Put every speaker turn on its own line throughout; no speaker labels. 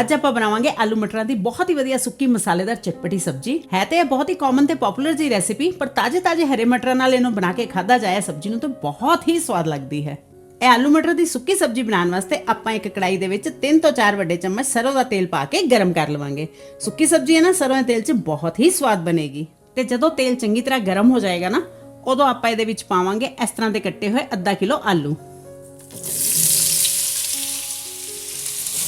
ਅੱਜ ਆਪਾਂ ਬਣਾਵਾਂਗੇ ਆਲੂ ਮਟਰਾਂ ਦੀ ਬਹੁਤ ਹੀ ਵਧੀਆ ਸੁੱਕੀ ਮਸਾਲੇਦਾਰ ਚਟਪਟੀ ਸਬਜ਼ੀ। ਹੈ ਤੇ ਇਹ ਬਹੁਤ ਹੀ ਕਾਮਨ ਤੇ ਪਪੂਲਰ ਜੀ ਰੈਸਿਪੀ ਪਰ ਤਾਜ਼ੇ ਤਾਜ਼ੇ ਹਰੇ ਮਟਰਾਂ ਨਾਲ ਇਹਨੂੰ ਬਣਾ ਕੇ ਖਾਦਾ ਜਾਏ ਸਬਜ਼ੀ ਨੂੰ ਤਾਂ ਬਹੁਤ ਹੀ ਸਵਾਦ ਲੱਗਦੀ ਹੈ। ਇਹ ਆਲੂ ਮਟਰ ਦੀ ਸੁੱਕੀ ਸਬਜ਼ੀ ਬਣਾਉਣ ਵਾਸਤੇ ਆਪਾਂ ਇੱਕ ਕੜਾਈ ਦੇ ਵਿੱਚ 3 ਤੋਂ 4 ਵੱਡੇ ਚਮਚ ਸਰੋਂ ਦਾ ਤੇਲ ਪਾ ਕੇ ਗਰਮ ਕਰ ਲਵਾਂਗੇ। ਸੁੱਕੀ ਸਬਜ਼ੀ ਹੈ ਨਾ, ਸਰੋਂ ਦੇ ਤੇਲ 'ਚ ਬਹੁਤ ਹੀ ਸਵਾਦ ਬਣੇਗੀ। ਤੇ ਜਦੋਂ ਤੇਲ ਚੰਗੀ ਤਰ੍ਹਾਂ ਗਰਮ ਹੋ ਜਾਏਗਾ ਨਾ, ਉਦੋਂ ਆਪਾਂ ਇਹਦੇ ਵਿੱਚ ਪਾਵਾਂਗੇ ਇਸ ਤਰ੍ਹਾਂ ਦੇ ਕੱਟੇ ਹੋਏ ਅੱਧਾ ਕਿਲੋ ਆਲੂ।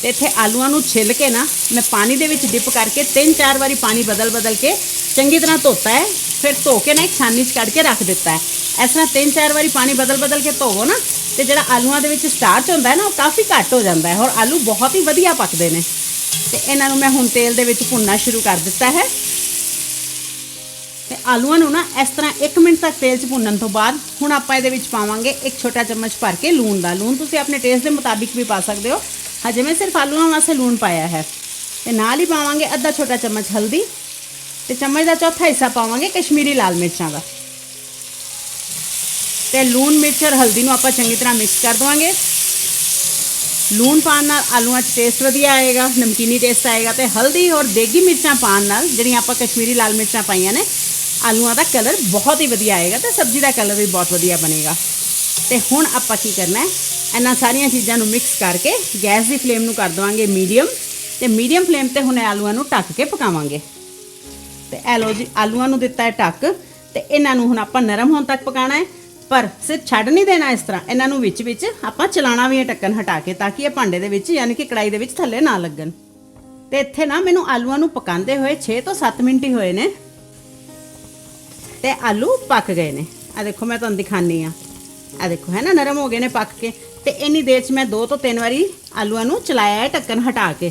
ਤੇ ਇੱਥੇ ਆਲੂਆਂ ਨੂੰ ਛਿੱਲ ਕੇ ਨਾ ਮੈਂ ਪਾਣੀ ਦੇ ਵਿੱਚ ਡਿਪ ਕਰਕੇ ਤਿੰਨ ਚਾਰ ਵਾਰੀ ਪਾਣੀ ਬਦਲ ਬਦਲ ਕੇ ਚੰਗੀ ਤਰ੍ਹਾਂ ਧੋਤਾ ਹੈ। ਫਿਰ ਧੋ ਕੇ ਨਾ ਇੱਕ ਛਾਨੀ 'ਚ ਕੱਢ ਕੇ ਰੱਖ ਦਿੱਤਾ ਹੈ। ਇਸ ਤਰ੍ਹਾਂ ਤਿੰਨ ਚਾਰ ਵਾਰੀ ਪਾਣੀ ਬਦਲ ਬਦਲ ਕੇ ਧੋਵੋ ਨਾ ਤੇ ਜਿਹੜਾ ਆਲੂਆਂ ਦੇ ਵਿੱਚ ਸਟਾਰਚ ਹੁੰਦਾ ਹੈ ਨਾ, ਉਹ ਕਾਫੀ ਘੱਟ ਹੋ ਜਾਂਦਾ ਹੈ। ਔਰ ਆਲੂ ਬਹੁਤ ਹੀ ਵਧੀਆ ਪੱਕਦੇ ਨੇ। ਤੇ ਇਹਨਾਂ ਨੂੰ ਮੈਂ ਹੁਣ ਤੇਲ ਦੇ ਵਿੱਚ ਭੁੰਨਣਾ ਸ਼ੁਰੂ ਕਰ ਦਿੱਤਾ ਹੈ। ਤੇ ਆਲੂਆਂ ਨੂੰ ਨਾ ਇਸ ਤਰ੍ਹਾਂ 1 ਮਿੰਟ ਤੱਕ ਤੇਲ 'ਚ ਭੁੰਨਣ ਤੋਂ ਬਾਅਦ ਹੁਣ ਆਪਾਂ ਇਹਦੇ ਵਿੱਚ ਪਾਵਾਂਗੇ ਇੱਕ ਛੋਟਾ ਚਮਚ ਭਰ ਕੇ ਲੂਣ ਦਾ। ਲੂਣ ਤੁਸੀਂ ਆਪਣੇ ਟੇਸਟ ਦੇ ਮੁਤਾਬਿਕ ਵੀ ਪਾ ਸਕਦੇ ਹੋ। ਹਜੇ ਮੈਂ ਸਿਰਫ ਆਲੂਆਂ ਵਾਸਤੇ ਲੂਣ ਪਾਇਆ ਹੈ। ਤੇ ਨਾਲ ਹੀ ਪਾਵਾਂਗੇ ਅੱਧਾ ਛੋਟਾ ਚਮਚ ਹਲਦੀ ਤੇ ਚਮਚ ਦਾ ਚੌਥਾ ਹਿੱਸਾ ਪਾਵਾਂਗੇ ਕਸ਼ਮੀਰੀ ਲਾਲ ਮਿਰਚਾਂ ਦਾ। ਤੇ ਲੂਣ, ਮਿਰਚ ਔਰ ਹਲਦੀ ਨੂੰ ਆਪਾਂ ਚੰਗੀ ਤਰ੍ਹਾਂ ਮਿਕਸ ਕਰ ਦਵਾਂਗੇ। ਲੂਣ ਪਾਉਣ ਨਾਲ ਆਲੂਆਂ 'ਚ ਟੇਸਟ ਵਧੀਆ ਆਏਗਾ, ਨਮਕੀਨੀ ਟੇਸਟ ਆਏਗਾ ਤੇ ਹਲਦੀ ਔਰ ਦੇਗੀ ਮਿਰਚਾਂ ਪਾਉਣ ਨਾਲ ਜਿਹੜੀਆਂ ਆਪਾਂ ਕਸ਼ਮੀਰੀ ਲਾਲ ਮਿਰਚਾਂ ਪਾਈਆਂ ਨੇ, ਆਲੂਆਂ ਦਾ ਕਲਰ ਬਹੁਤ ਹੀ ਵਧੀਆ ਆਏਗਾ ਤੇ ਸਬਜ਼ੀ ਦਾ ਕਲਰ ਵੀ ਬਹੁਤ ਵਧੀਆ ਬਣੇਗਾ। ਤੇ ਹੁਣ ਆਪਾਂ ਕੀ ਕਰਨਾ ਹੈ? ਇਹਨਾਂ ਸਾਰੀਆਂ ਚੀਜ਼ਾਂ ਨੂੰ ਮਿਕਸ ਕਰਕੇ ਗੈਸ ਦੀ ਫਲੇਮ ਨੂੰ ਕਰ ਦਵਾਂਗੇ ਮੀਡੀਅਮ ਤੇ ਮੀਡੀਅਮ ਫਲੇਮ ਤੇ ਹੁਣ ਇਹ ਆਲੂਆਂ ਨੂੰ ਢੱਕ ਕੇ ਪਕਾਵਾਂਗੇ। ਤੇ ਇਹ ਲਓ ਜੀ, ਆਲੂਆਂ ਨੂੰ ਦਿੱਤਾ ਹੈ ਢੱਕ ਤੇ ਇਹਨਾਂ ਨੂੰ ਹੁਣ ਆਪਾਂ ਨਰਮ ਹੋਣ ਤੱਕ ਪਕਾਣਾ ਹੈ, ਪਰ ਸਿਰ ਛੱਡ ਨਹੀਂ ਦੇਣਾ ਇਸ ਤਰ੍ਹਾਂ। ਇਹਨਾਂ ਨੂੰ ਵਿੱਚ ਵਿੱਚ ਆਪਾਂ ਚਲਾਣਾ ਵੀ ਹੈ ਟੱਕਣ ਹਟਾ ਕੇ ਤਾਂ ਕਿ ਇਹ ਭਾਂਡੇ ਦੇ ਵਿੱਚ ਯਾਨੀ ਕਿ ਕੜਾਈ ਦੇ ਵਿੱਚ ਥੱਲੇ ਨਾ ਲੱਗਣ। ਤੇ ਇੱਥੇ ਨਾ ਮੈਨੂੰ ਆਲੂਆਂ ਨੂੰ ਪਕਾਉਂਦੇ ਹੋਏ 6 ਤੋਂ 7 ਮਿੰਟ ਹੀ ਹੋਏ ਨੇ। ਤੇ ਆਲੂ ਪੱਕ ਗਏ ਨੇ। ਆ ਦੇਖੋ ਮੈਂ ਤੁਹਾਨੂੰ ਦਿਖਾਨੀ ਆ ਆ ਦੇਖੋ, ਹੈ ਨਾ, ਨਰਮ ਹੋ ਗਏ ਨੇ ਪੱਕ ਕੇ। ਤੇ ਇੰਨੀ ਦੇਰ 'ਚ ਮੈਂ ਦੋ ਤੋਂ ਤਿੰਨ ਵਾਰੀ ਆਲੂਆਂ ਨੂੰ ਚਲਾਇਆ ਹੈ ਢੱਕਣ ਹਟਾ ਕੇ।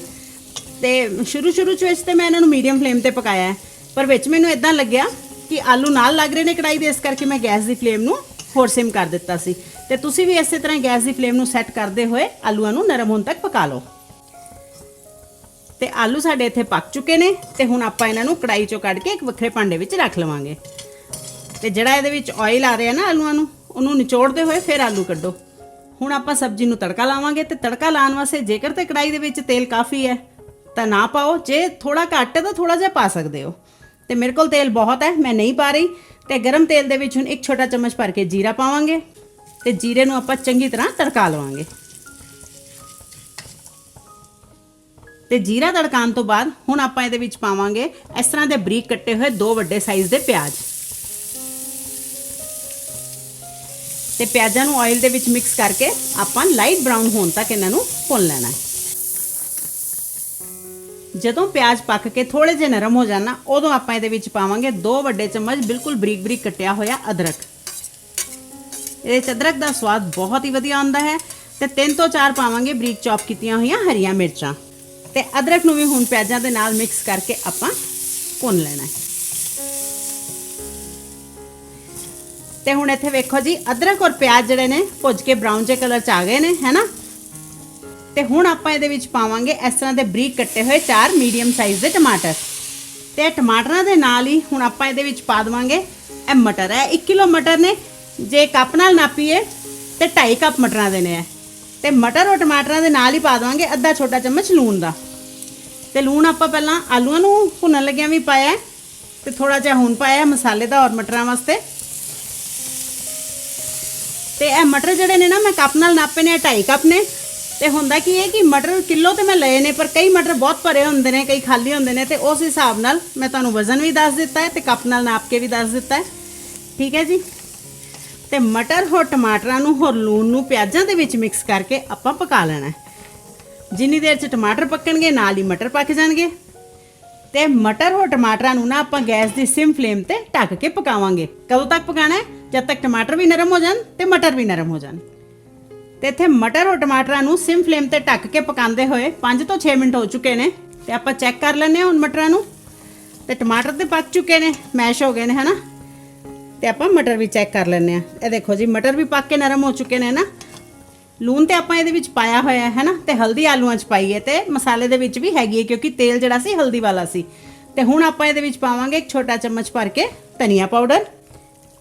ਤੇ ਸ਼ੁਰੂ ਸ਼ੁਰੂ 'ਚ ਵਿੱਚ ਤੇ ਮੈਂ ਇਹਨਾਂ ਨੂੰ ਮੀਡੀਅਮ ਫਲੇਮ ਤੇ ਪਕਾਇਆ ਹੈ। ਪਰ ਵਿੱਚ ਮੈਨੂੰ ਇਦਾਂ ਲੱਗਿਆ ਕਿ ਆਲੂ ਨਾਲ ਲੱਗ ਰਹੇ ਨੇ ਕੜਾਈ ਦੇ, ਇਸ ਕਰਕੇ ਮੈਂ ਗੈਸ ਦੀ ਫਲੇਮ ਨੂੰ ਹੋਰ ਸਿਮ ਕਰ ਦਿੱਤਾ ਸੀ। ਤੇ ਤੁਸੀਂ ਵੀ ਇਸੇ ਤਰ੍ਹਾਂ ਗੈਸ ਦੀ ਫਲੇਮ ਨੂੰ ਸੈੱਟ ਕਰਦੇ ਹੋਏ ਆਲੂਆਂ ਨੂੰ ਨਰਮ ਹੋਣ ਤੱਕ ਪਕਾ ਲਓ। ਤੇ ਆਲੂ ਸਾਡੇ ਇੱਥੇ ਪੱਕ ਚੁੱਕੇ ਨੇ ਤੇ ਹੁਣ ਆਪਾਂ ਇਹਨਾਂ ਨੂੰ ਕੜਾਈ ਚੋਂ ਕੱਢ ਕੇ ਇੱਕ ਵੱਖਰੇ ਭਾਂਡੇ ਵਿੱਚ ਰੱਖ ਲਵਾਂਗੇ। ਤੇ ਜਿਹੜਾ ਇਹਦੇ ਵਿੱਚ ਆਇਲ ਆ ਰਿਹਾ ਨਾ ਆਲੂਆਂ ਨੂੰ ਉਹਨੂੰ ਨਿਚੋੜਦੇ ਹੋਏ ਫਿਰ ਆਲੂ ਕੱਢੋ। ਹੁਣ ਆਪਾਂ ਸਬਜ਼ੀ ਨੂੰ ਤੜਕਾ ਲਾਵਾਂਗੇ ਤੇ ਤੜਕਾ ਲਾਉਣ ਵਾਸਤੇ ਜੇਕਰ ਤੇ ਕੜਾਈ ਦੇ ਵਿੱਚ ਤੇਲ ਕਾਫੀ ਹੈ, ਤਾਂ ਨਾ ਪਾਓ। ਜੇ ਥੋੜਾ ਘੱਟ ਹੈ ਤਾਂ ਥੋੜਾ ਜਿਹਾ ਪਾ ਸਕਦੇ ਹੋ। ਤੇ ਮੇਰੇ ਕੋਲ ਤੇਲ ਬਹੁਤ ਹੈ, ਮੈਂ ਨਹੀਂ ਪਾ ਰਹੀ। ਤੇ ਗਰਮ ਤੇਲ ਦੇ ਵਿੱਚ ਹੁਣ ਇੱਕ ਛੋਟਾ ਚਮਚ ਭਰ ਕੇ ਜੀਰਾ ਪਾਵਾਂਗੇ। ਤੇ ਜੀਰੇ ਨੂੰ ਆਪਾਂ ਚੰਗੀ ਤਰ੍ਹਾਂ ਤੜਕਾ ਲਵਾਂਗੇ। ਤੇ ਜੀਰਾ ਤੜਕਾਉਣ ਤੋਂ ਬਾਅਦ ਹੁਣ ਆਪਾਂ ਇਹਦੇ ਵਿੱਚ ਪਾਵਾਂਗੇ ਇਸ ਤਰ੍ਹਾਂ ਦੇ ਬਰੀਕ ਕੱਟੇ ਹੋਏ ਦੋ ਵੱਡੇ ਸਾਈਜ਼ ਦੇ ਪਿਆਜ਼। ਤੇ ਪਿਆਜ਼ਾਂ ਨੂੰ ਆਇਲ ਦੇ ਵਿੱਚ ਮਿਕਸ ਕਰਕੇ ਆਪਾਂ ਲਾਈਟ ਬ੍ਰਾਊਨ ਹੋਣ ਤੱਕ ਇਹਨਾਂ ਨੂੰ ਭੁੰਨ ਲੈਣਾ ਜਦੋਂ ਪਿਆਜ਼ ਪੱਕ ਕੇ ਥੋੜੇ ਜਿਹਾ ਨਰਮ ਹੋ ਜਾਣਾ ਉਦੋਂ ਆਪਾਂ ਇਹਦੇ ਵਿੱਚ ਪਾਵਾਂਗੇ ਦੋ ਵੱਡੇ ਚਮਚ ਬਿਲਕੁਲ ਬਰੀਕ ਬਰੀਕ ਕੱਟਿਆ ਹੋਇਆ ਅਦਰਕ। ਇਹਦੇ ਚ ਅਦਰਕ ਦਾ ਸਵਾਦ ਬਹੁਤ ਹੀ ਵਧੀਆ ਆਉਂਦਾ ਹੈ ਤੇ ਤਿੰਨ ਤੋਂ ਚਾਰ ਪਾਵਾਂਗੇ ਬਰੀਕ ਚੌਪ ਕੀਤੀਆਂ ਹੋਈਆਂ ਹਰੀਆਂ ਮਿਰਚਾਂ। ਤੇ ਅਦਰਕ ਨੂੰ ਵੀ ਹੁਣ ਪਿਆਜ਼ਾਂ ਦੇ ਨਾਲ ਮਿਕਸ ਕਰਕੇ ਆਪਾਂ ਭੁੰਨ ਲੈਣਾ ਹੈ। ਤੇ ਹੁਣ ਇੱਥੇ ਵੇਖੋ ਜੀ, ਅਦਰਕ ਔਰ ਪਿਆਜ਼ ਜਿਹੜੇ ਨੇ, ਭੁੱਜ ਕੇ ਬ੍ਰਾਊਨ ਜੇ ਕਲਰ ਚ ਆ ਗਏ ਨੇ ਹੈਨਾ ਤੇ ਹੁਣ ਆਪਾਂ ਇਹਦੇ ਵਿੱਚ ਪਾਵਾਂਗੇ ਇਸ ਤਰ੍ਹਾਂ ਦੇ ਬਰੀਕ ਕੱਟੇ ਹੋਏ ਚਾਰ ਮੀਡੀਅਮ ਸਾਈਜ਼ ਦੇ ਟਮਾਟਰ। ਤੇ ਇਹ ਟਮਾਟਰਾਂ ਦੇ ਨਾਲ ਹੀ ਹੁਣ ਆਪਾਂ ਇਹਦੇ ਵਿੱਚ ਪਾ ਦਵਾਂਗੇ, ਇਹ ਮਟਰ ਹੈ 1 ਕਿਲੋ ਮਟਰ ਨੇ। ਜੇ ਕੱਪ ਨਾਲ ਨਾਪੀਏ ਤੇ 2.5 ਕੱਪ ਮਟਰਾਂ ਦੇ ਨੇ ਇਹ। ਤੇ ਮਟਰ ਔਰ ਟਮਾਟਰਾਂ ਦੇ ਨਾਲ ਹੀ ਪਾ ਦਵਾਂਗੇ ਅੱਧਾ ਛੋਟਾ ਚਮਚ ਲੂਣ ਦਾ। ਤੇ ਲੂਣ ਆਪਾਂ ਪਹਿਲਾਂ ਆਲੂਆਂ ਨੂੰ ਭੁੰਨਣ ਲੱਗਿਆਂ ਵੀ ਪਾਇਆ ਹੈ, ਤੇ ਥੋੜਾ ਜਿਹਾ ਹੁਣ ਪਾਇਆ ਮਸਾਲੇ ਦਾ ਔਰ ਮਟਰਾਂ ਵਾਸਤੇ। ਤੇ ਇਹ ਮਟਰ ਜਿਹੜੇ ਨੇ ਨਾ, ਮੈਂ ਕੱਪ ਨਾਲ ਨਾਪੇ ਨੇ 2.5 ਕੱਪ ਨੇ। ਤੇ ਹੁੰਦਾ ਕੀ ਹੈ ਕਿ ਮਟਰ ਕਿਲੋ ਤੇ ਮੈਂ ਲਏ ਨੇ, ਪਰ ਕਈ ਮਟਰ ਬਹੁਤ ਭਰੇ ਹੁੰਦੇ ਨੇ, ਕਈ ਖਾਲੀ ਹੁੰਦੇ ਨੇ, ਤੇ ਉਸ ਹਿਸਾਬ ਨਾਲ ਮੈਂ ਤੁਹਾਨੂੰ ਵਜ਼ਨ ਵੀ ਦੱਸ ਦਿੱਤਾ ਹੈ ਤੇ ਕੱਪ ਨਾਲ ਨਾਪ ਕੇ ਵੀ ਦੱਸ ਦਿੱਤਾ ਹੈ। ਠੀਕ ਹੈ ਜੀ? ਤੇ ਮਟਰ ਹੋਰ ਟਮਾਟਰਾਂ ਨੂੰ, ਹੋਰ ਲੂਣ ਨੂੰ ਪਿਆਜ਼ਾਂ ਦੇ ਵਿੱਚ ਮਿਕਸ ਕਰਕੇ ਆਪਾਂ ਪਕਾ ਲੈਣਾ ਜਿੰਨੀ ਦੇਰ ਚ ਟਮਾਟਰ ਪੱਕਣਗੇ, ਨਾਲ ਹੀ ਮਟਰ ਪੱਕ ਜਾਣਗੇ। ਤੇ ਮਟਰ ਹੋਰ ਟਮਾਟਰਾਂ ਨੂੰ ਨਾ ਆਪਾਂ ਗੈਸ ਦੀ ਸਿਮ ਫਲੇਮ ਤੇ ਢੱਕ ਕੇ ਪਕਾਵਾਂਗੇ। ਕਦੋਂ ਤੱਕ ਪਕਾਣਾ ਹੈ? ਜਦ ਤੱਕ ਟਮਾਟਰ ਵੀ ਨਰਮ ਹੋ ਜਾਣ ਤੇ ਮਟਰ ਵੀ ਨਰਮ ਹੋ ਜਾਣ। ਤੇ ਇੱਥੇ ਮਟਰ ਔਰ ਟਮਾਟਰਾਂ ਨੂੰ ਸਿਮ ਫਲੇਮ ਤੇ ਢੱਕ ਕੇ ਪਕਾਉਂਦੇ ਹੋਏ 5 ਤੋਂ 6 ਮਿੰਟ ਹੋ ਚੁੱਕੇ ਨੇ ਤੇ ਆਪਾਂ ਚੈੱਕ ਕਰ ਲੈਂਦੇ ਹਾਂ ਹੁਣ ਮਟਰਾਂ ਨੂੰ। ਤੇ ਟਮਾਟਰ ਤੇ ਪੱਕ ਚੁੱਕੇ ਨੇ, ਮੈਸ਼ ਹੋ ਗਏ ਨੇ, ਹਨਾ? ਤੇ ਆਪਾਂ ਮਟਰ ਵੀ ਚੈੱਕ ਕਰ ਲੈਂਦੇ ਹਾਂ। ਇਹ ਦੇਖੋ ਜੀ, ਮਟਰ ਵੀ ਪੱਕ ਕੇ ਨਰਮ ਹੋ ਚੁੱਕੇ ਨੇ ਨਾ ਲੂਣ ਤੇ ਆਪਾਂ ਇਹਦੇ ਵਿੱਚ ਪਾਇਆ ਹੋਇਆ ਹੈ ਨਾ, ਤੇ ਹਲਦੀ ਆਲੂਆਂ 'ਚ ਪਾਈ ਹੈ ਤੇ ਮਸਾਲੇ ਦੇ ਵਿੱਚ ਵੀ ਹੈਗੀ ਹੈ, ਕਿਉਂਕਿ ਤੇਲ ਜਿਹੜਾ ਸੀ ਹਲਦੀ ਵਾਲਾ ਸੀ। ਤੇ ਹੁਣ ਆਪਾਂ ਇਹਦੇ ਵਿੱਚ ਪਾਵਾਂਗੇ ਇੱਕ ਛੋਟਾ ਚਮਚ ਭਰ ਕੇ ਧਨੀਆ ਪਾਊਡਰ,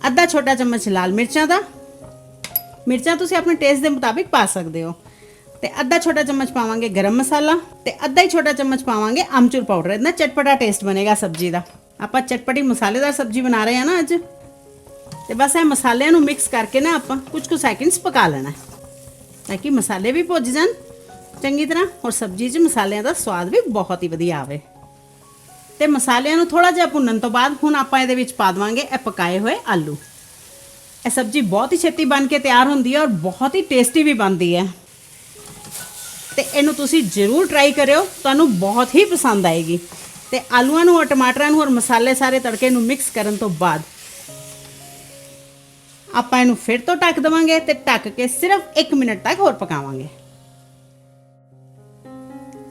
ਅੱਧਾ ਛੋਟਾ ਚਮਚ ਲਾਲ ਮਿਰਚਾਂ ਦਾ। ਮਿਰਚਾਂ ਤੁਸੀਂ ਆਪਣੇ ਟੇਸਟ ਦੇ ਮੁਤਾਬਿਕ ਪਾ ਸਕਦੇ ਹੋ। ਤੇ ਅੱਧਾ ਛੋਟਾ ਚਮਚ ਪਾਵਾਂਗੇ ਗਰਮ ਮਸਾਲਾ, ਤੇ ਅੱਧਾ ਹੀ ਛੋਟਾ ਚਮਚ ਪਾਵਾਂਗੇ ਅਮਚੂਰ ਪਾਊਡਰ। ਇਹਦਾ ਚਟਪਟਾ ਟੇਸਟ ਬਣੇਗਾ ਸਬਜ਼ੀ ਦਾ। ਆਪਾਂ ਚਟਪਟੀ ਮਸਾਲੇਦਾਰ ਸਬਜ਼ੀ ਬਣਾ ਰਹੇ ਹਾਂ ਨਾ ਅੱਜ। ਤੇ ਬਸ ਇਹ ਮਸਾਲਿਆਂ ਨੂੰ ਮਿਕਸ ਕਰਕੇ ਨਾ ਆਪਾਂ ਕੁਝ ਕੁ ਸੈਕਿੰਡਸ ਪਕਾ ਲੈਣਾ ਤਾਂ ਕਿ ਮਸਾਲੇ ਵੀ ਭੁੱਜ ਜਾਣ। ਚੰਗੀ ਤਰ੍ਹਾਂ ਔਰ ਸਬਜ਼ੀ 'ਚ ਮਸਾਲਿਆਂ ਦਾ ਸਵਾਦ ਵੀ ਬਹੁਤ ਹੀ ਵਧੀਆ ਆਵੇ। ਤੇ ਮਸਾਲਿਆਂ ਨੂੰ ਥੋੜਾ ਜਿਹਾ ਭੁੰਨਣ ਤੋਂ ਬਾਅਦ ਹੁਣ ਆਪਾਂ ਇਹਦੇ ਵਿੱਚ ਪਾ ਦਵਾਂਗੇ ਇਹ ਪਕਾਏ ਹੋਏ ਆਲੂ। ਇਹ ਸਬਜ਼ੀ ਬਹੁਤ ਹੀ ਛੇਤੀ ਬਣ ਕੇ ਤਿਆਰ ਹੁੰਦੀ ਹੈ ਔਰ ਬਹੁਤ ਹੀ ਟੇਸਟੀ ਵੀ ਬਣਦੀ ਹੈ। ਤੇ ਇਹਨੂੰ ਤੁਸੀਂ ਜ਼ਰੂਰ ਟਰਾਈ ਕਰਿਓ, ਤੁਹਾਨੂੰ ਬਹੁਤ ਹੀ ਪਸੰਦ ਆਏਗੀ। ਤੇ ਆਲੂਆਂ ਨੂੰ ਔਰ ਟਮਾਟਰਾਂ ਨੂੰ ਔਰ ਮਸਾਲੇ ਸਾਰੇ ਤੜਕੇ ਨੂੰ ਮਿਕਸ ਕਰਨ ਤੋਂ ਬਾਅਦ ਆਪਾਂ ਇਹਨੂੰ ਫਿਰ ਤੋਂ ਢੱਕ ਦਵਾਂਗੇ ਤੇ ਢੱਕ ਕੇ ਸਿਰਫ 1 ਮਿੰਟ ਤੱਕ ਹੋਰ ਪਕਾਵਾਂਗੇ।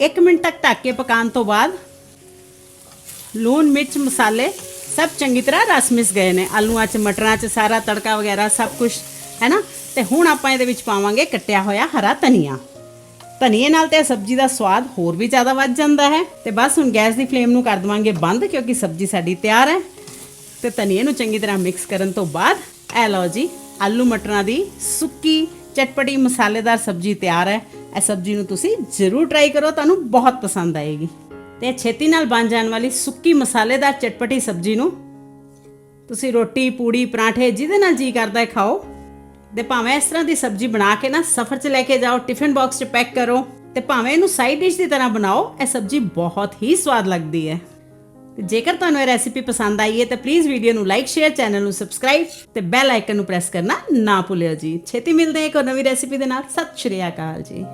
1 ਮਿੰਟ ਤੱਕ ਢੱਕ ਕੇ ਪਕਾਉਣ ਤੋਂ ਬਾਅਦ ਲੂਣ, ਮਿਰਚ, ਮਸਾਲੇ ਸਭ ਚੰਗੀ ਤਰ੍ਹਾਂ ਰਸ ਮਿਸ ਗਏ ਨੇ। ਆਲੂਆਂ 'ਚ, ਮਟਰਾਂ 'ਚ, ਸਾਰਾ ਤੜਕਾ ਵਗੈਰਾ ਸਭ ਕੁਝ ਹੈ ਨਾ ਤੇ ਹੁਣ ਆਪਾਂ ਇਹਦੇ ਵਿੱਚ ਪਾਵਾਂਗੇ ਕੱਟਿਆ ਹੋਇਆ ਹਰਾ ਧਨੀਆ। ਧਨੀਏ ਨਾਲ ਤੇ ਇਹ ਸਬਜ਼ੀ ਦਾ ਸਵਾਦ ਹੋਰ ਵੀ ਜ਼ਿਆਦਾ ਵੱਧ ਜਾਂਦਾ ਹੈ। ਤੇ ਬਸ ਹੁਣ ਗੈਸ ਦੀ ਫਲੇਮ ਨੂੰ ਕਰ ਦਵਾਂਗੇ ਬੰਦ ਕਿਉਂਕਿ ਸਬਜ਼ੀ ਸਾਡੀ ਤਿਆਰ ਹੈ। ਤੇ ਧਨੀਏ ਨੂੰ ਚੰਗੀ ਤਰ੍ਹਾਂ ਮਿਕਸ ਕਰਨ ਤੋਂ ਬਾਅਦ ਇਹ ਲਓ ਜੀ, ਆਲੂ ਮਟਰਾਂ ਦੀ ਸੁੱਕੀ ਚਟਪਟੀ ਮਸਾਲੇਦਾਰ ਸਬਜ਼ੀ ਤਿਆਰ ਹੈ। ਇਹ ਸਬਜ਼ੀ ਨੂੰ ਤੁਸੀਂ ਜ਼ਰੂਰ ਟਰਾਈ ਕਰੋ, ਤੁਹਾਨੂੰ ਬਹੁਤ ਪਸੰਦ ਆਏਗੀ। ਤੇ ਇਹ ਛੇਤੀ ਨਾਲ ਬਣ ਜਾਣ ਵਾਲੀ ਸੁੱਕੀ ਮਸਾਲੇਦਾਰ ਚਟਪਟੀ ਸਬਜ਼ੀ ਨੂੰ ਤੁਸੀਂ ਰੋਟੀ, ਪੂੜੀ, ਪਰਾਂਠੇ ਜਿਹਦੇ ਨਾਲ ਜੀ ਕਰਦਾ ਹੈ, ਖਾਓ। ਤੇ ਭਾਵੇਂ ਇਸ ਤਰ੍ਹਾਂ ਦੀ ਸਬਜ਼ੀ ਬਣਾ ਕੇ ਨਾ ਸਫ਼ਰ 'ਚ ਲੈ ਕੇ ਜਾਓ ਟਿਫਿਨ ਬਾਕਸ 'ਚ ਪੈਕ ਕਰੋ ਤੇ ਭਾਵੇਂ ਇਹਨੂੰ ਸਾਈਡ ਡਿਸ਼ ਦੀ ਤਰ੍ਹਾਂ ਬਣਾਓ, ਇਹ ਸਬਜ਼ੀ ਬਹੁਤ ਹੀ ਸਵਾਦ ਲੱਗਦੀ ਹੈ। ਤੇ ਜੇਕਰ ਤੁਹਾਨੂੰ ਇਹ ਰੈਸਿਪੀ ਪਸੰਦ ਆਈ ਹੈ ਤਾਂ ਪਲੀਜ਼ ਵੀਡੀਓ ਨੂੰ ਲਾਈਕ ਸ਼ੇਅਰ ਚੈਨਲ ਨੂੰ ਸਬਸਕ੍ਰਾਈਬ ਤੇ ਬੈਲ ਆਈਕਨ ਨੂੰ ਪ੍ਰੈਸ ਕਰਨਾ ਨਾ ਭੁੱਲਿਓ ਜੀ। ਛੇਤੀ ਮਿਲਦੇ ਹਾਂ ਇੱਕ ਹੋਰ ਨਵੀਂ ਰੈਸਿਪੀ ਦੇ ਨਾਲ। ਸਤਿ ਸ਼੍ਰੀ ਅਕਾਲ ਜੀ।